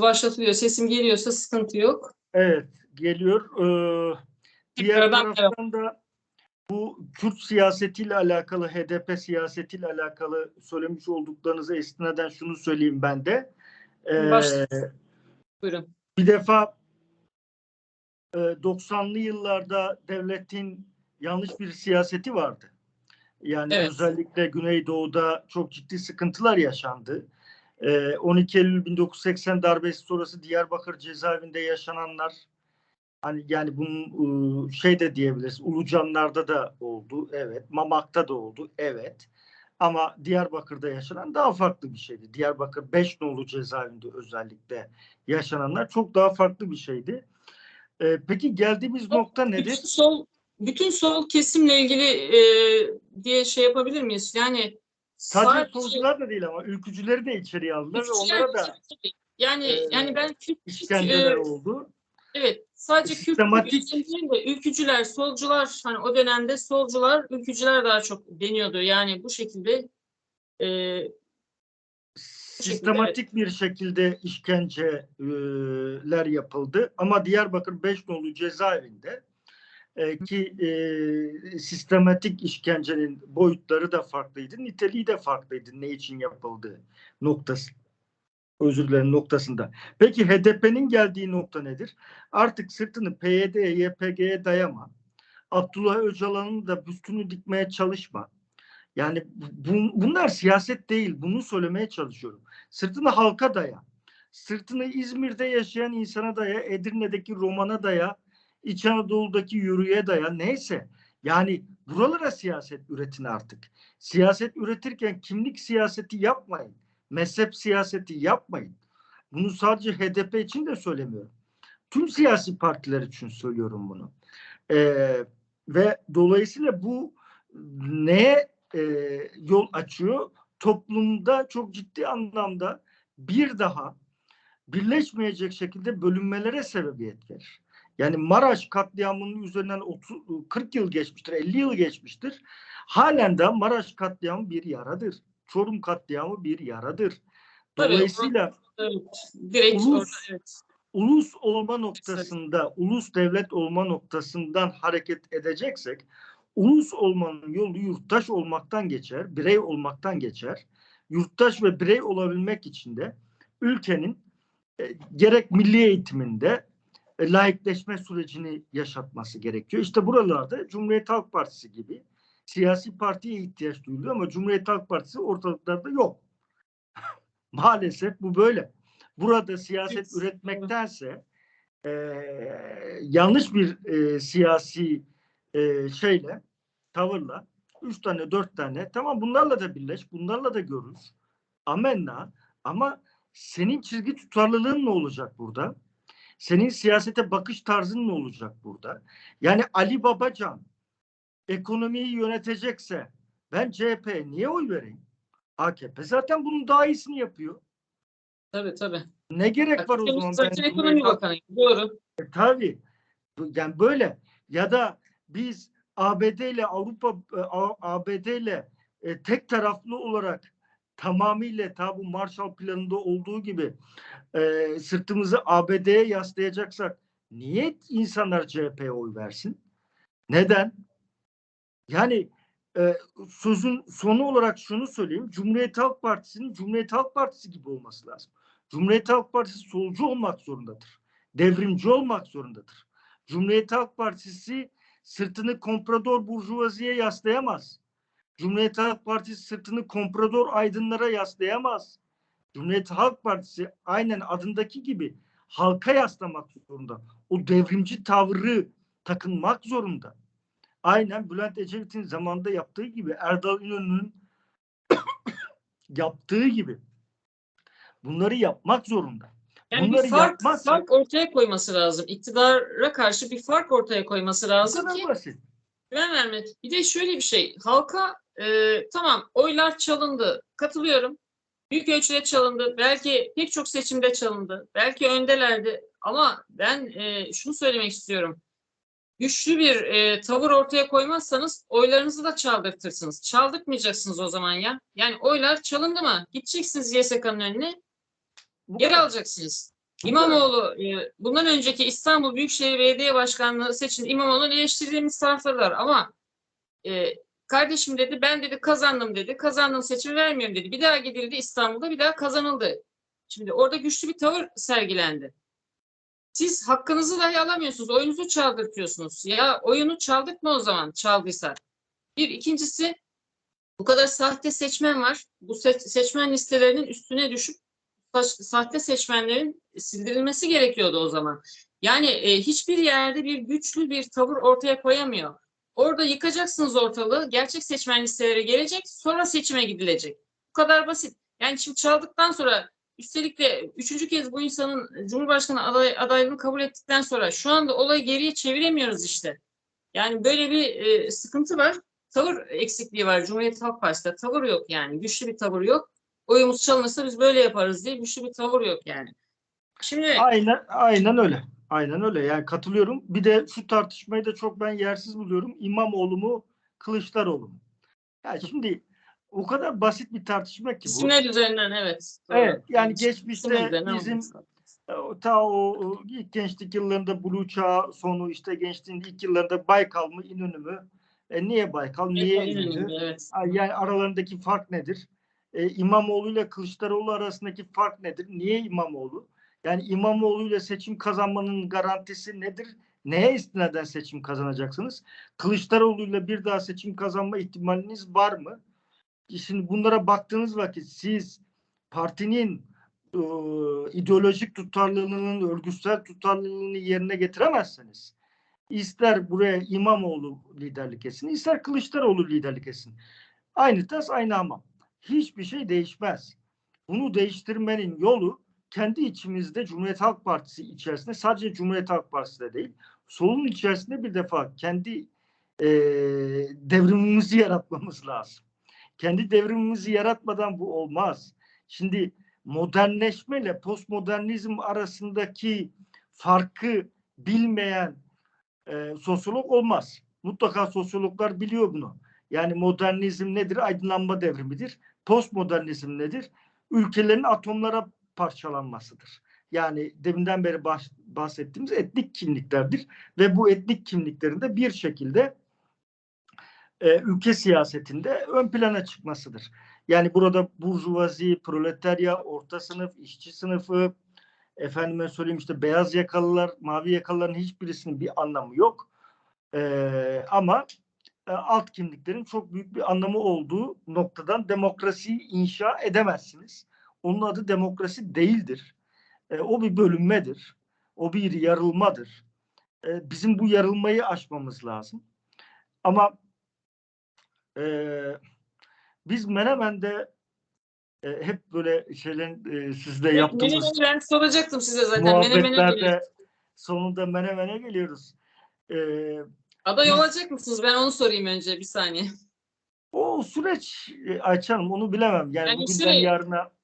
başlatılıyor. Sesim geliyorsa sıkıntı yok. Evet geliyor. Ee, diğer taraftan da bu Kürt siyasetiyle alakalı, HDP siyasetiyle alakalı söylemiş olduklarınıza istinaden şunu söyleyeyim ben de. Ee. Buyurun. bir defa e, 90'lı yıllarda devletin yanlış bir siyaseti vardı. Yani Evet. özellikle Güneydoğu'da çok ciddi sıkıntılar yaşandı. Ee, 12 Eylül 1980 darbesi sonrası Diyarbakır cezaevinde yaşananlar hani yani bunun e, şey de diyebiliriz. Ulucanlar'da da oldu. Evet. Mamak'ta da oldu. Evet. Ama Diyarbakır'da yaşanan daha farklı bir şeydi. Diyarbakır 5 nolu cezaevinde özellikle yaşananlar çok daha farklı bir şeydi. Ee, peki geldiğimiz nokta nedir? Bütün sol bütün sol kesimle ilgili e, diye şey yapabilir miyiz? Yani Sadece solcular da değil ama ülkücüleri de içeriye aldılar ve onlara da yani e, yani ben Kürt, işkenceler e, oldu. evet sadece Kürt sistematik- ülkücüler değil de ülkücüler, solcular hani o dönemde solcular, ülkücüler daha çok deniyordu. Yani bu şekilde e, sistematik bir şekilde işkenceler yapıldı. Ama Diyarbakır 5 nolu cezaevinde e, ki e, sistematik işkencenin boyutları da farklıydı, niteliği de farklıydı ne için yapıldığı noktası. Özür dilerim noktasında. Peki HDP'nin geldiği nokta nedir? Artık sırtını PYD'ye, YPG'ye dayama. Abdullah Öcalan'ın da büstünü dikmeye çalışma. Yani bu, bunlar siyaset değil. Bunu söylemeye çalışıyorum. Sırtını halka daya. Sırtını İzmir'de yaşayan insana daya, Edirne'deki Roman'a daya, İç Anadolu'daki yürüye daya. Neyse. Yani buralara siyaset üretin artık. Siyaset üretirken kimlik siyaseti yapmayın. Mezhep siyaseti yapmayın. Bunu sadece HDP için de söylemiyorum. Tüm siyasi partiler için söylüyorum bunu. Ee, ve dolayısıyla bu neye e, yol açıyor? Toplumda çok ciddi anlamda bir daha birleşmeyecek şekilde bölünmelere sebebiyet verir. Yani Maraş katliamının üzerinden 30, 40 yıl geçmiştir, 50 yıl geçmiştir. Halen de Maraş katliamı bir yaradır. Çorum katliamı bir yaradır. Tabii, Dolayısıyla evet, direkt Ulus- orada, evet. ulus olma noktasında, ulus devlet olma noktasından hareket edeceksek, ulus olmanın yolu yurttaş olmaktan geçer, birey olmaktan geçer. Yurttaş ve birey olabilmek için de ülkenin e, gerek milli eğitiminde e, laikleşme sürecini yaşatması gerekiyor. İşte buralarda Cumhuriyet Halk Partisi gibi siyasi partiye ihtiyaç duyuluyor ama Cumhuriyet Halk Partisi ortalıklarda yok. Maalesef bu böyle. Burada siyaset Evet. üretmektense e, yanlış bir e, siyasi e, şeyle, tavırla üç tane, dört tane tamam bunlarla da birleş, bunlarla da görüş. Amenna. Ama senin çizgi tutarlılığın ne olacak burada? Senin siyasete bakış tarzın ne olacak burada? Yani Ali Babacan ekonomiyi yönetecekse ben CHP'ye niye oy vereyim? AKP zaten bunun daha iyisini yapıyor. Tabii tabii. Ne gerek var o zaman? zaten ekonomi bakanı. Doğru. E, tabii. Yani böyle ya da biz ABD ile Avrupa e, ABD ile e, tek taraflı olarak tamamıyla ta bu Marshall planında olduğu gibi e, sırtımızı ABD'ye yaslayacaksak niye insanlar CHP'ye oy versin? Neden? Yani e, sözün sonu olarak şunu söyleyeyim. Cumhuriyet Halk Partisi'nin Cumhuriyet Halk Partisi gibi olması lazım. Cumhuriyet Halk Partisi solcu olmak zorundadır devrimci olmak zorundadır. Cumhuriyet Halk Partisi sırtını komprador burjuvaziye yaslayamaz. Cumhuriyet Halk Partisi sırtını komprador aydınlara yaslayamaz. Cumhuriyet Halk Partisi aynen adındaki gibi halka yaslamak zorunda. O devrimci tavrı takınmak zorunda. Aynen Bülent Ecevit'in zamanında yaptığı gibi Erdal İnönü'nün yaptığı gibi bunları yapmak zorunda. Yani Bunları bir fark, yapmazsak- fark ortaya koyması lazım. İktidara karşı bir fark ortaya koyması lazım ki basit. güven vermek. Bir de şöyle bir şey. Halka e, tamam oylar çalındı. Katılıyorum. Büyük ölçüde çalındı. Belki pek çok seçimde çalındı. Belki öndelerdi. Ama ben e, şunu söylemek istiyorum. Güçlü bir e, tavır ortaya koymazsanız oylarınızı da çaldırtırsınız. Çaldırtmayacaksınız o zaman ya. Yani oylar çalındı mı? Gideceksiniz YSK'nın önüne. Bu kadar. alacaksınız. İmamoğlu e, bundan önceki İstanbul Büyükşehir Belediye Başkanlığı seçim İmamoğlu'nun eleştirdiğimiz tarafları var ama e, kardeşim dedi ben dedi kazandım dedi. Kazandım seçimi vermiyorum dedi. Bir daha gidildi İstanbul'da bir daha kazanıldı. Şimdi orada güçlü bir tavır sergilendi. Siz hakkınızı dahi alamıyorsunuz. Oyunuzu çaldırtıyorsunuz. Ya oyunu çaldık mı o zaman çaldıysa? Bir ikincisi bu kadar sahte seçmen var. Bu se- seçmen listelerinin üstüne düşüp sa- sahte seçmenlerin sildirilmesi gerekiyordu o zaman. Yani e, hiçbir yerde bir güçlü bir tavır ortaya koyamıyor. Orada yıkacaksınız ortalığı. Gerçek seçmen listeleri gelecek. Sonra seçime gidilecek. Bu kadar basit. Yani şimdi çaldıktan sonra üstelik de üçüncü kez bu insanın Cumhurbaşkanı aday, adaylığını kabul ettikten sonra şu anda olayı geriye çeviremiyoruz işte. Yani böyle bir e, sıkıntı var. Tavır eksikliği var Cumhuriyet Halk Partisi'de. Tavır yok yani. Güçlü bir tavır yok. Oyumuz çalınırsa biz böyle yaparız diye güçlü bir tavır yok yani. Şimdi Aynen, aynen öyle. Aynen öyle. Yani katılıyorum. Bir de şu tartışmayı da çok ben yersiz buluyorum. İmamoğlu mu, Kılıçdaroğlu mu? Yani şimdi o kadar basit bir tartışma ki bu. isimler üzerinden evet. doğru. Evet, yani geçmişte bizim e, o- ta o ilk gençlik yıllarında Blue Çağ sonu işte gençliğin ilk yıllarında Baykal mı İnönü mü? E, niye Baykal? Niye En İnönü? evet. Yani aralarındaki fark nedir? E, İmamoğlu ile Kılıçdaroğlu arasındaki fark nedir? Niye İmamoğlu? Yani İmamoğlu ile seçim kazanmanın garantisi nedir? Neye istinaden seçim kazanacaksınız? Kılıçdaroğlu ile bir daha seçim kazanma ihtimaliniz var mı? Şimdi bunlara baktığınız vakit siz partinin e, ideolojik tutarlılığının, örgütsel tutarlılığını yerine getiremezseniz ister buraya İmamoğlu liderlik etsin, ister Kılıçdaroğlu liderlik etsin. Aynı tas aynı hamam. Hiçbir şey değişmez. Bunu değiştirmenin yolu kendi içimizde Cumhuriyet Halk Partisi içerisinde sadece Cumhuriyet Halk Partisi de değil, solun içerisinde bir defa kendi e, devrimimizi yaratmamız lazım. Kendi devrimimizi yaratmadan bu olmaz. Şimdi modernleşme ile postmodernizm arasındaki farkı bilmeyen e, sosyolog olmaz. Mutlaka sosyologlar biliyor bunu. Yani modernizm nedir? Aydınlanma devrimidir. Postmodernizm nedir? Ülkelerin atomlara parçalanmasıdır. Yani deminden beri bahsettiğimiz etnik kimliklerdir ve bu etnik kimliklerin de bir şekilde e, ülke siyasetinde ön plana çıkmasıdır. Yani burada burjuvazi, proletarya, orta sınıf, işçi sınıfı, efendime söyleyeyim işte beyaz yakalılar, mavi yakalıların hiçbirisinin bir anlamı yok. Ee, ama e, alt kimliklerin çok büyük bir anlamı olduğu noktadan demokrasiyi inşa edemezsiniz. Onun adı demokrasi değildir. E, o bir bölünmedir. O bir yarılmadır. E, bizim bu yarılmayı aşmamız lazım. Ama e, biz Menemen'de e, hep böyle şeylerin e, sizde Evet, yaptığımız ben soracaktım size zaten. Muhabbetlerde sonunda Menemen'e geliyoruz. Ee, Aday olacak mısınız? Ben onu sorayım önce bir saniye. o süreç e, Ayça Hanım onu bilemem. Yani, Yani bugünden şey- yarına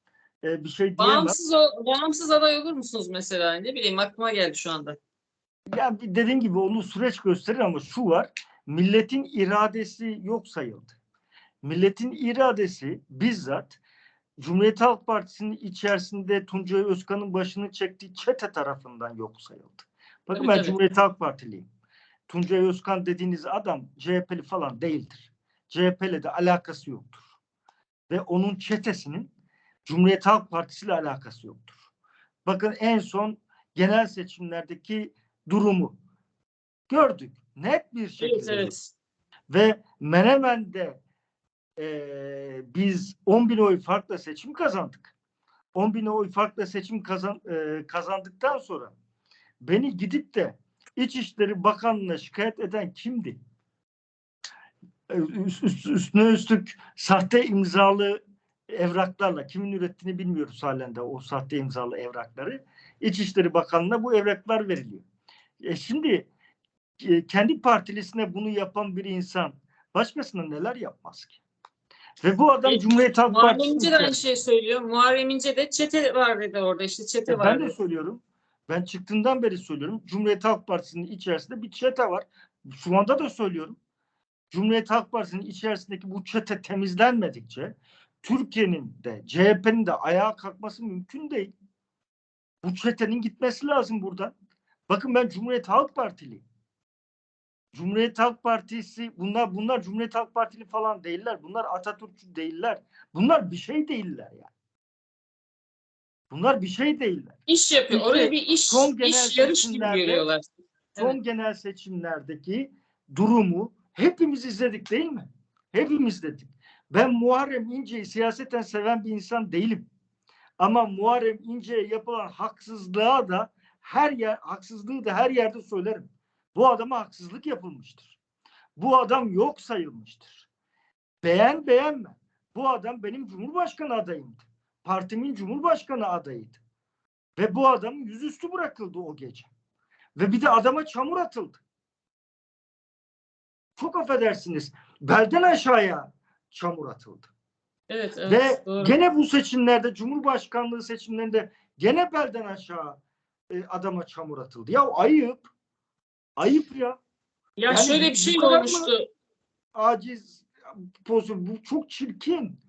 e, bir şey diyemem. Bağımsız, o, bağımsız aday olur musunuz mesela? Ne bileyim aklıma geldi şu anda. Bir dediğim gibi onu süreç gösterir ama şu var. Milletin iradesi yok sayıldı. Milletin iradesi bizzat Cumhuriyet Halk Partisi'nin içerisinde Tuncay Özkan'ın başını çektiği çete tarafından yok sayıldı. Bakın Tabii, ben tabii. Cumhuriyet Halk Partiliyim. Tuncay Özkan dediğiniz adam CHP'li falan değildir. CHP'yle de alakası yoktur. Ve onun çetesinin Cumhuriyet Halk Partisi ile alakası yoktur. Bakın en son genel seçimlerdeki durumu gördük. Net bir şekilde. Evet evet. Ve Menemen'de eee, biz 10 bin oy farkla seçim kazandık. 10 bin oy farkla seçim kazan, eee, kazandıktan sonra beni gidip de İçişleri Bakanlığı'na şikayet eden kimdi? Ee, Üst, üst- üstüne üstlük sahte imzalı evraklarla kimin ürettiğini bilmiyoruz halen de o sahte imzalı evrakları. İçişleri Bakanlığı'na bu evraklar veriliyor. E şimdi e, kendi partilisine bunu yapan bir insan başkasına neler yapmaz ki? Ve bu adam E, Cumhuriyet Halk Muharrem Partisi'nin İnce de aynı şey söylüyor. Muharrem İnce de çete var dedi orada işte çete Ya var ben de dedi. söylüyorum. Ben çıktığından beri söylüyorum. Cumhuriyet Halk Partisi'nin içerisinde bir çete var. Şu anda da söylüyorum. Cumhuriyet Halk Partisi'nin içerisindeki bu çete temizlenmedikçe Türkiye'nin de CHP'nin de ayağa kalkması mümkün değil. Bu çetenin gitmesi lazım buradan. Bakın ben Cumhuriyet Halk Partiliyim. Cumhuriyet Halk Partisi bunlar bunlar Cumhuriyet Halk Partili falan değiller. Bunlar Atatürkçü değiller. Bunlar bir şey değiller yani. Bunlar bir şey değiller. İş yapıyor. İşte Oraya bir iş, son genel iş yarış gibi seçimlerde- görüyorlar. Son genel seçimlerdeki durumu hepimiz izledik değil mi? Hepimiz izledik. Ben Muharrem İnce'yi siyaseten seven bir insan değilim. Ama Muharrem İnce'ye yapılan haksızlığa da her yer haksızlığı da her yerde söylerim. Bu adama haksızlık yapılmıştır. Bu adam yok sayılmıştır. Beğen beğenme. Bu adam benim Cumhurbaşkanı adayımdı. Partimin Cumhurbaşkanı adayıydı. Ve bu adam yüzüstü bırakıldı o gece. Ve bir de adama çamur atıldı. Çok affedersiniz. Belden aşağıya çamur atıldı. Evet, evet. Ve doğru. gene bu seçimlerde Cumhurbaşkanlığı seçimlerinde gene belden aşağı e, adama çamur atıldı. Ya ayıp. Ayıp ya. ya yani şöyle bir şey olmuştu. Aciz pozisyon. Bu çok çirkin.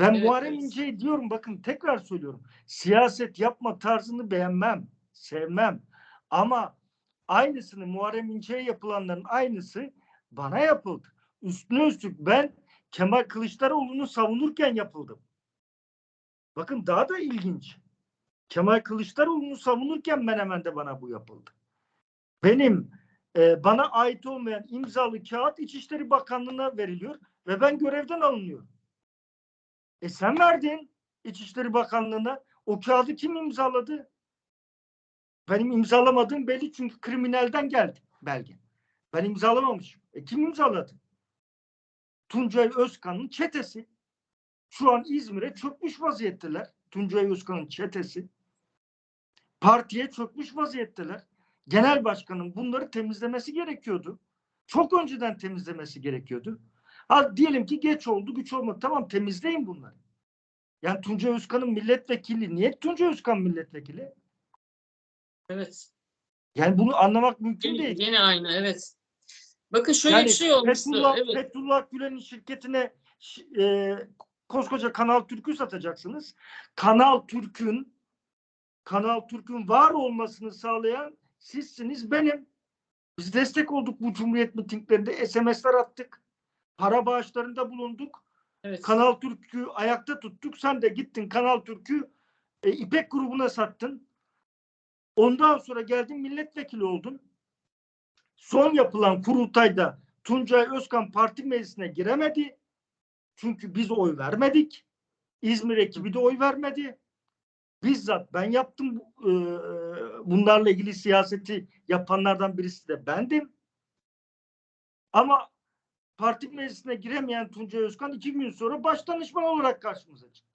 Ve Evet, Muharrem evet. İnce'ye diyorum bakın tekrar söylüyorum. Siyaset yapma tarzını beğenmem. Sevmem. Ama aynısını Muharrem İnce'ye yapılanların aynısı bana yapıldı. Üstüne üstlük ben Kemal Kılıçdaroğlu'nu savunurken yapıldım. Bakın daha da ilginç. Kemal Kılıçdaroğlu'nu savunurken Menemen'de bana bu yapıldı. Benim e, bana ait olmayan imzalı kağıt İçişleri Bakanlığı'na veriliyor ve ben görevden alınıyorum. E sen verdin İçişleri Bakanlığı'na. O kağıdı kim imzaladı? Benim imzalamadığım belli çünkü kriminalden geldi belge. Ben imzalamamışım. E kim imzaladı? Tuncay Özkan'ın çetesi. Şu an İzmir'e çökmüş vaziyetteler. Tuncay Özkan'ın çetesi. Partiye çökmüş vaziyetteler. Genel başkanın bunları temizlemesi gerekiyordu. Çok önceden temizlemesi gerekiyordu. Ha, diyelim ki geç oldu, güç olmadı. Tamam temizleyin bunları. Yani Tuncay Özkan'ın milletvekili. Niye Tuncay Özkan milletvekili? Evet. Yani bunu anlamak mümkün Gene, değil. gene aynı, evet. Bakın şöyle Yani bir şey olmuştu. Fethullah, Evet. Fethullah Gülen'in şirketine e, koskoca Kanal Türk'ü satacaksınız. Kanal Türk'ün Kanal Türk'ün var olmasını sağlayan sizsiniz benim. Biz destek olduk bu Cumhuriyet mitinglerinde. SMS'ler attık. Para bağışlarında bulunduk. evet. Kanal Türk'ü ayakta tuttuk. Sen de gittin Kanal Türk'ü e, İpek grubuna sattın. Ondan sonra geldin milletvekili oldun. Son yapılan kurultayda Tuncay Özkan parti meclisine giremedi. Çünkü biz oy vermedik. İzmir ekibi de oy vermedi. Bizzat ben yaptım e, bunlarla ilgili siyaseti yapanlardan birisi de bendim. Ama parti meclisine giremeyen Tuncay Özkan iki gün sonra baş danışman olarak karşımıza çıktı.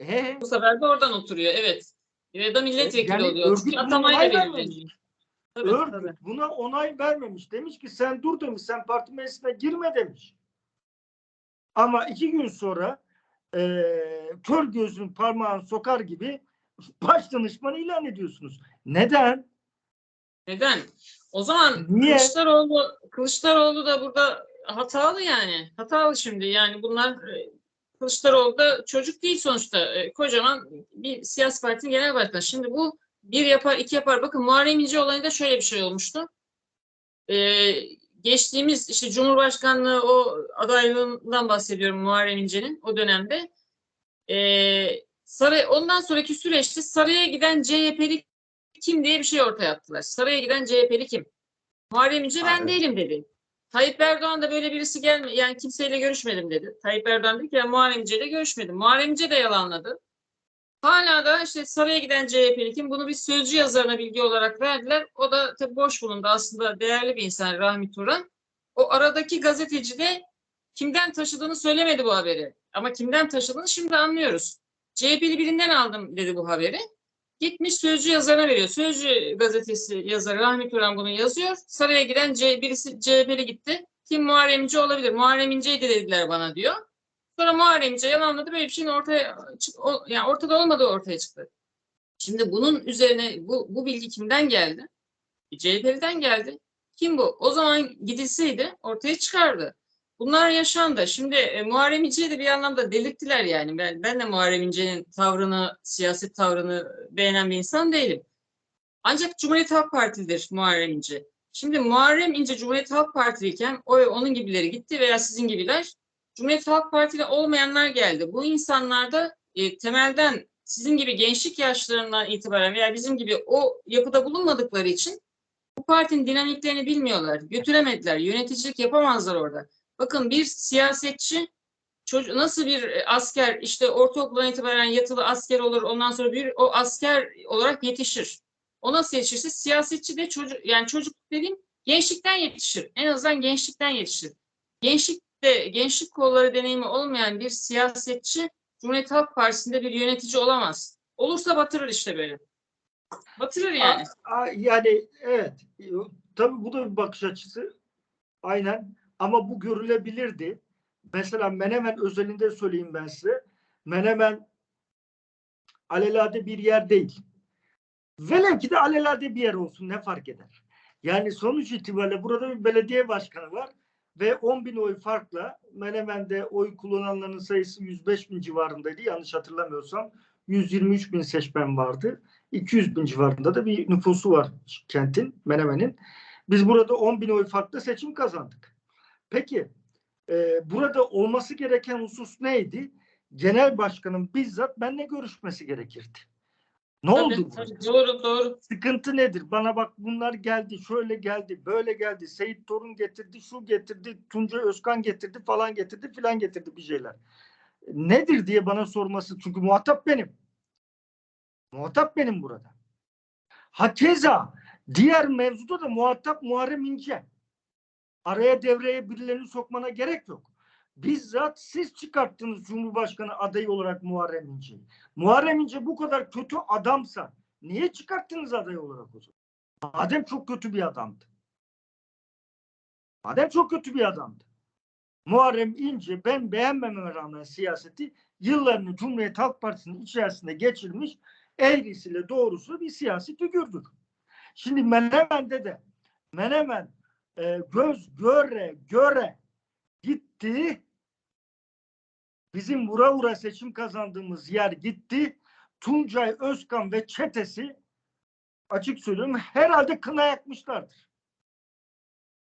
Ee, Bu sefer de oradan oturuyor, evet. Ya da milletvekili Yani oluyor. Çünkü atamayla belirleniyor. Tabii, örgüt tabii. buna onay vermemiş. Demiş ki sen dur demiş, sen parti meclisine girme demiş. Ama iki gün sonra eee kör gözün parmağını sokar gibi baş danışmanı ilan ediyorsunuz. Neden? Neden? O zaman Niye? Kılıçdaroğlu, Kılıçdaroğlu da burada hatalı yani. Hatalı şimdi yani bunlar e, Kılıçdaroğlu da çocuk değil sonuçta. E, Kocaman bir siyasi partinin genel başkanı. Şimdi bu bir yapar, iki yapar. Bakın Muharrem İnce olayında şöyle bir şey olmuştu. E, geçtiğimiz işte Cumhurbaşkanlığı o adaylığından bahsediyorum Muharrem İnce'nin o dönemde. E, saray, ondan sonraki süreçte saraya giden CHP'li kim diye bir şey ortaya attılar. Saraya giden CHP'li kim? Muharrem İnce ben değilim dedi. Tayyip Erdoğan da böyle birisi gelme yani kimseyle görüşmedim dedi. Tayyip Erdoğan dedi ki ya Muharrem İnce ile görüşmedim. Muharrem İnce de yalanladı. Hala da işte saraya giden CHP'li kim bunu bir sözcü yazarına bilgi olarak verdiler. O da tabii boş bulundu. Aslında değerli bir insan Rahmi Turan. O aradaki gazeteci de kimden taşıdığını söylemedi bu haberi. Ama kimden taşıdığını şimdi anlıyoruz. CHP'li birinden aldım dedi bu haberi. Gitmiş Sözcü yazarına veriyor. Sözcü gazetesi yazarı Rahmi Turan bunu yazıyor. Saraya giden C, birisi CHP'li gitti. Kim Muharrem olabilir? Muharrem İnce'ydi dediler bana diyor. Sonra Muharrem İnce yalanladı. Böyle bir şeyin ortaya yani ortada olmadığı ortaya çıktı. Şimdi bunun üzerine bu, bu bilgi kimden geldi? CHP'liden geldi. Kim bu? O zaman gidilseydi ortaya çıkardı. Bunlar yaşandı. Şimdi e, Muharrem İnce'yi de bir anlamda delirttiler yani. Ben, ben de Muharrem İnce'nin tavrını, siyaset tavrını beğenen bir insan değilim. Ancak Cumhuriyet Halk Partilidir Muharrem İnce. Şimdi Muharrem İnce Cumhuriyet Halk Partiliyken o onun gibileri gitti veya sizin gibiler Cumhuriyet Halk Partili olmayanlar geldi. Bu insanlar da e, temelden sizin gibi gençlik yaşlarından itibaren veya bizim gibi o yapıda bulunmadıkları için bu partinin dinamiklerini bilmiyorlar. Götüremediler. Yöneticilik yapamazlar orada. Bakın bir siyasetçi çocuk nasıl bir e, asker işte ortaokuldan itibaren yatılı asker olur ondan sonra bir o asker olarak yetişir. O nasıl yetişirse siyasetçi de çocuk yani çocuk dediğim gençlikten yetişir. En azından gençlikten yetişir. Gençlikte gençlik kolları deneyimi olmayan bir siyasetçi Cumhuriyet Halk Partisi'nde bir yönetici olamaz. Olursa batırır işte böyle. Batırır yani. A- a- Yani evet. Tabii bu da bir bakış açısı. Aynen. Ama bu görülebilirdi. Mesela Menemen özelinde söyleyeyim ben size. Menemen alelade bir yer değil. Velev ki de alelade bir yer olsun ne fark eder? Yani sonuç itibariyle burada bir belediye başkanı var ve 10 bin oy farkla Menemen'de oy kullananların sayısı 105 bin civarındaydı yanlış hatırlamıyorsam. 123 bin seçmen vardı. 200 bin civarında da bir nüfusu var kentin, Menemen'in. Biz burada 10 bin oy farklı seçim kazandık. Peki e, burada olması gereken husus neydi? Genel başkanın bizzat benimle görüşmesi gerekirdi. Ne Tabii, oldu? tabii, doğru doğru. Sıkıntı nedir? Bana bak bunlar geldi, şöyle geldi, böyle geldi. Seyit Torun getirdi, şu getirdi, Tuncay Özkan getirdi, falan getirdi, filan getirdi bir şeyler. Nedir diye bana sorması. Çünkü muhatap benim. Muhatap benim burada. Hakeza diğer mevzuda da muhatap Muharrem İnce. Araya devreye birilerini sokmana gerek yok. Bizzat siz çıkarttınız Cumhurbaşkanı adayı olarak Muharrem İnce'yi. Muharrem İnce bu kadar kötü adamsa niye çıkarttınız aday olarak o zaman? Madem çok kötü bir adamdı. Madem çok kötü bir adamdı. Muharrem İnce ben beğenmememe rağmen siyaseti yıllarını Cumhuriyet Halk Partisi'nin içerisinde geçirmiş eğrisiyle doğrusu bir siyasi figürdür. Şimdi Menemen'de de Menemen e, göz göre göre gitti. Bizim vura vura seçim kazandığımız yer gitti. Tuncay Özkan ve çetesi açık söylüyorum herhalde kına yakmışlardır.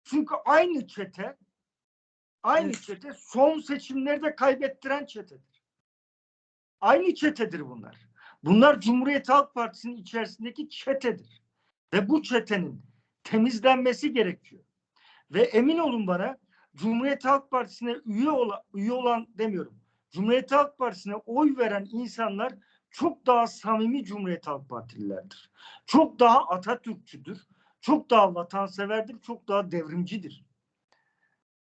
Çünkü aynı çete aynı Evet. çete son seçimlerde kaybettiren çetedir. Aynı çetedir bunlar. Bunlar Cumhuriyet Halk Partisi'nin içerisindeki çetedir. Ve bu çetenin temizlenmesi gerekiyor. Ve emin olun bana Cumhuriyet Halk Partisi'ne üye olan, üye olan demiyorum. Cumhuriyet Halk Partisi'ne oy veren insanlar çok daha samimi Cumhuriyet Halk Partililerdir. Çok daha Atatürkçüdür. Çok daha vatanseverdir. Çok daha devrimcidir.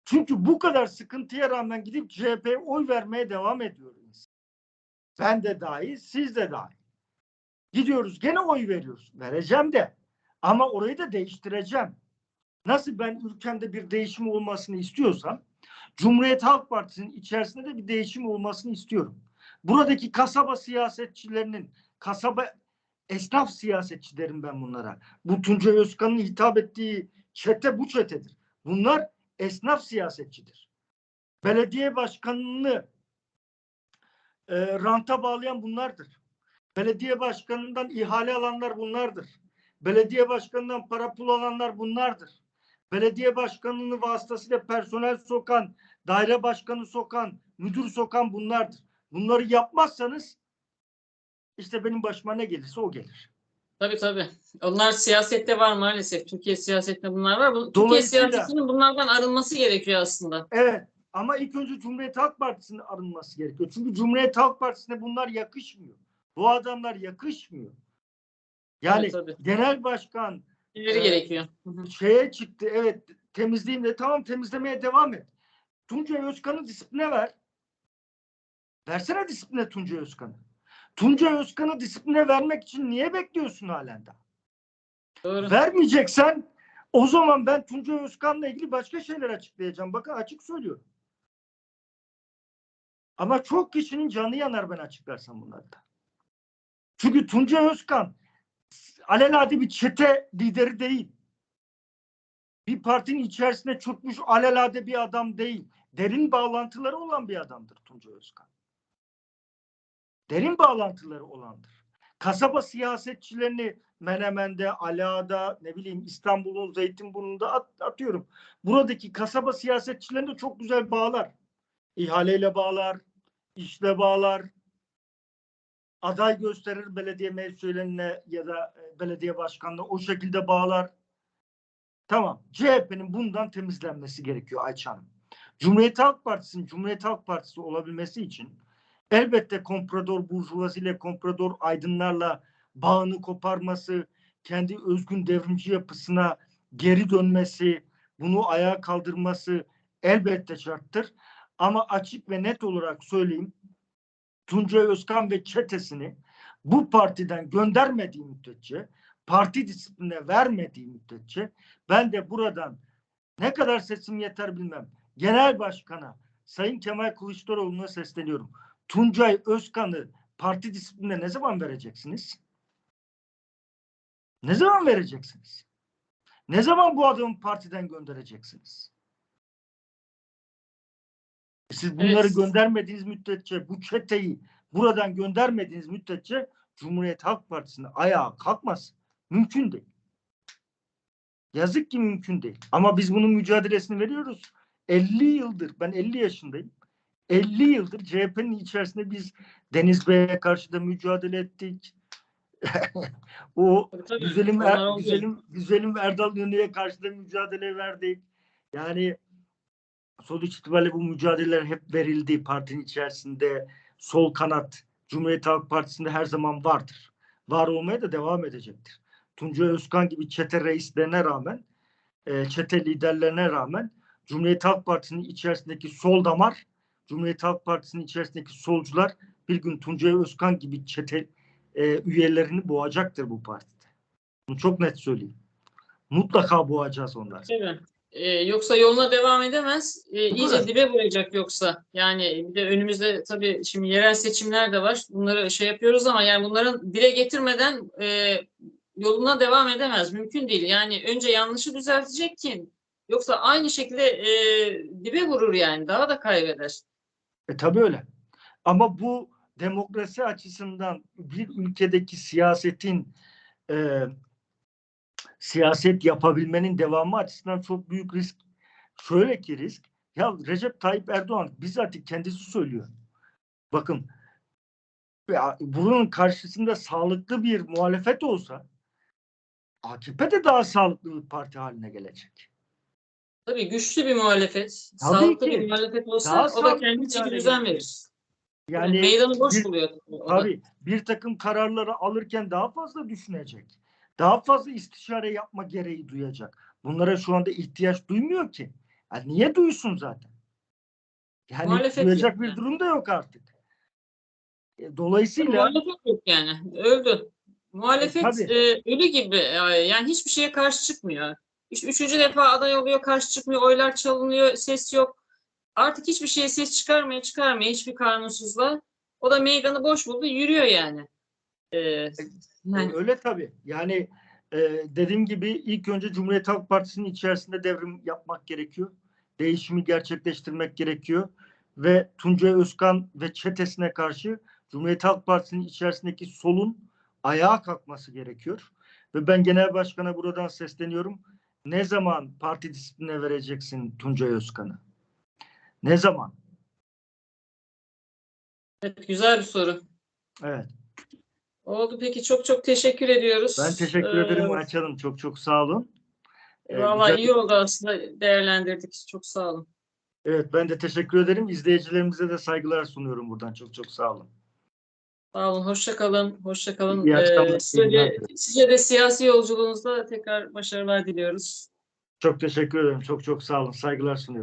Çünkü bu kadar sıkıntıya rağmen gidip CHP'ye oy vermeye devam ediyor insan. Ben de dahil, siz de dahil. Gidiyoruz gene oy veriyoruz. Vereceğim de. Ama orayı da değiştireceğim. Nasıl ben ülkemde bir değişim olmasını istiyorsam Cumhuriyet Halk Partisi'nin içerisinde de bir değişim olmasını istiyorum. Buradaki kasaba siyasetçilerinin, kasaba esnaf siyasetçi derim ben bunlara. Bu Tuncay Özkan'ın hitap ettiği çete bu çetedir. Bunlar esnaf siyasetçidir. Belediye başkanını e, ranta bağlayan bunlardır. Belediye başkanından ihale alanlar bunlardır. Belediye başkanından para pul alanlar bunlardır. Belediye başkanını vasıtasıyla personel sokan, daire başkanı sokan, müdür sokan bunlardır. Bunları yapmazsanız işte benim başıma ne gelirse o gelir. Tabii tabii. Onlar siyasette var maalesef. Türkiye siyasetinde bunlar var. Bu, Türkiye siyasetinin bunlardan arınması gerekiyor aslında. Evet ama ilk önce Cumhuriyet Halk Partisi'nin arınması gerekiyor. Çünkü Cumhuriyet Halk Partisi'ne bunlar yakışmıyor. Bu adamlar yakışmıyor. Yani tabii. genel başkan Evet. gerekiyor. Şeye çıktı evet temizleyeyim de tamam temizlemeye devam et. Tuncay Özkan'ı disipline ver. Versene disipline Tuncay Özkan'ı. Tuncay Özkan'ı disipline vermek için niye bekliyorsun halen daha? Doğru. Vermeyeceksen o zaman ben Tuncay Özkan'la ilgili başka şeyler açıklayacağım. Bakın açık söylüyorum. Ama çok kişinin canı yanar ben açıklarsam bunları da. Çünkü Tuncay Özkan alelade bir çete lideri değil. Bir partinin içerisine çökmüş alelade bir adam değil. derin bağlantıları olan bir adamdır Tuncay Özkan. Derin bağlantıları olandır. Kasaba siyasetçilerini Menemen'de, Ala'da, ne bileyim İstanbul'un Zeytinburnu'nda at, atıyorum. Buradaki kasaba siyasetçilerinde çok güzel bağlar. İhaleyle bağlar, işle bağlar, aday gösterir belediye meclislerine ya da e, belediye başkanına o şekilde bağlar. Tamam. CHP'nin bundan temizlenmesi gerekiyor Ayça Hanım. Cumhuriyet Halk Partisi'nin Cumhuriyet Halk Partisi olabilmesi için elbette komprador burjuvaziyle, komprador aydınlarla bağını koparması, kendi özgün devrimci yapısına geri dönmesi, bunu ayağa kaldırması elbette şarttır. Ama açık ve net olarak söyleyeyim, Tuncay Özkan ve çetesini bu partiden göndermediği müddetçe, parti disipline vermediği müddetçe ben de buradan ne kadar sesim yeter bilmem. Genel Başkan'a Sayın Kemal Kılıçdaroğlu'na sesleniyorum. Tuncay Özkan'ı parti disipline ne zaman vereceksiniz? Ne zaman vereceksiniz? Ne zaman bu adamı partiden göndereceksiniz? Siz bunları Evet. göndermediğiniz müddetçe, bu çeteyi buradan göndermediğiniz müddetçe Cumhuriyet Halk Partisi'nin ayağa kalkmaz. Mümkün değil. Yazık ki mümkün değil. Ama biz bunun mücadelesini veriyoruz. 50 yıldır, ben 50 yaşındayım. 50 yıldır CHP'nin içerisinde biz Deniz Bey'e karşı da mücadele ettik. o Tabii, tabii. güzelim er, güzelim güzelim Erdal Yönü'ye karşı da mücadele verdik. Yani sonuç itibariyle bu mücadeleler hep verildi partinin içerisinde. Sol kanat Cumhuriyet Halk Partisi'nde her zaman vardır. Var olmaya da devam edecektir. Tuncay Özkan gibi çete reislerine rağmen, e, çete liderlerine rağmen Cumhuriyet Halk Partisi'nin içerisindeki sol damar, Cumhuriyet Halk Partisi'nin içerisindeki solcular bir gün Tuncay Özkan gibi çete e, üyelerini boğacaktır bu partide. Bunu çok net söyleyeyim. Mutlaka boğacağız onları. Tabii. Ee, yoksa yoluna devam edemez. Bu iyice dibe vuracak yoksa. Yani bir de önümüzde tabii şimdi yerel seçimler de var. Bunları şey yapıyoruz ama yani bunların dile getirmeden e, yoluna devam edemez. Mümkün değil. Yani önce yanlışı düzeltecek ki yoksa aynı şekilde e, dibe vurur yani. Daha da kaybeder. E tabii öyle. Ama bu demokrasi açısından bir ülkedeki siyasetin e, siyaset yapabilmenin devamı açısından çok büyük risk. Şöyle ki risk. Ya Recep Tayyip Erdoğan bizzat kendisi söylüyor. Bakın ya bunun karşısında sağlıklı bir muhalefet olsa AKP de daha sağlıklı bir parti haline gelecek. Tabii güçlü bir muhalefet, Tabii sağlıklı ki. bir muhalefet olsa Daha o da kendi çeki düzen verir. Yani Meydanı boş bir- buluyor. Tabii bir takım kararları alırken daha fazla düşünecek. Daha fazla istişare yapma gereği duyacak. Bunlara şu anda ihtiyaç duymuyor ki. Ya niye duysun zaten? Yani Muhalefet duyacak yok bir yani. durum da yok artık. E, Dolayısıyla Muhalefet yok yani. Öldü. Muhalefet e, ölü gibi. Yani hiçbir şeye karşı çıkmıyor. Üç, üçüncü defa aday oluyor, karşı çıkmıyor, oylar çalınıyor, ses yok. Artık hiçbir şeye ses çıkarmaya çıkarmaya hiçbir kanunsuzla. O da meydanı boş buldu, yürüyor yani. E, yani öyle tabii. Yani e, dediğim gibi ilk önce Cumhuriyet Halk Partisi'nin içerisinde devrim yapmak gerekiyor. Değişimi gerçekleştirmek gerekiyor. Ve Tuncay Özkan ve çetesine karşı Cumhuriyet Halk Partisi'nin içerisindeki solun ayağa kalkması gerekiyor. Ve ben genel başkana buradan sesleniyorum. Ne zaman parti disipline vereceksin Tuncay Özkan'ı? Ne zaman? evet, güzel bir soru. Evet. Oldu peki çok çok teşekkür ediyoruz. Ben teşekkür Ee, ederim Ayça Hanım. Çok çok sağ olun. Ee, Vallahi güzel- iyi oldu aslında değerlendirdik. Çok sağ olun. Evet ben de teşekkür ederim. İzleyicilerimize de saygılar sunuyorum buradan. Çok çok sağ olun. Sağ olun, hoşça kalın, hoşça kalın. Ee, size, de, size de siyasi yolculuğunuzda tekrar başarılar diliyoruz. Çok teşekkür ederim. Çok çok sağ olun. Saygılar sunuyorum.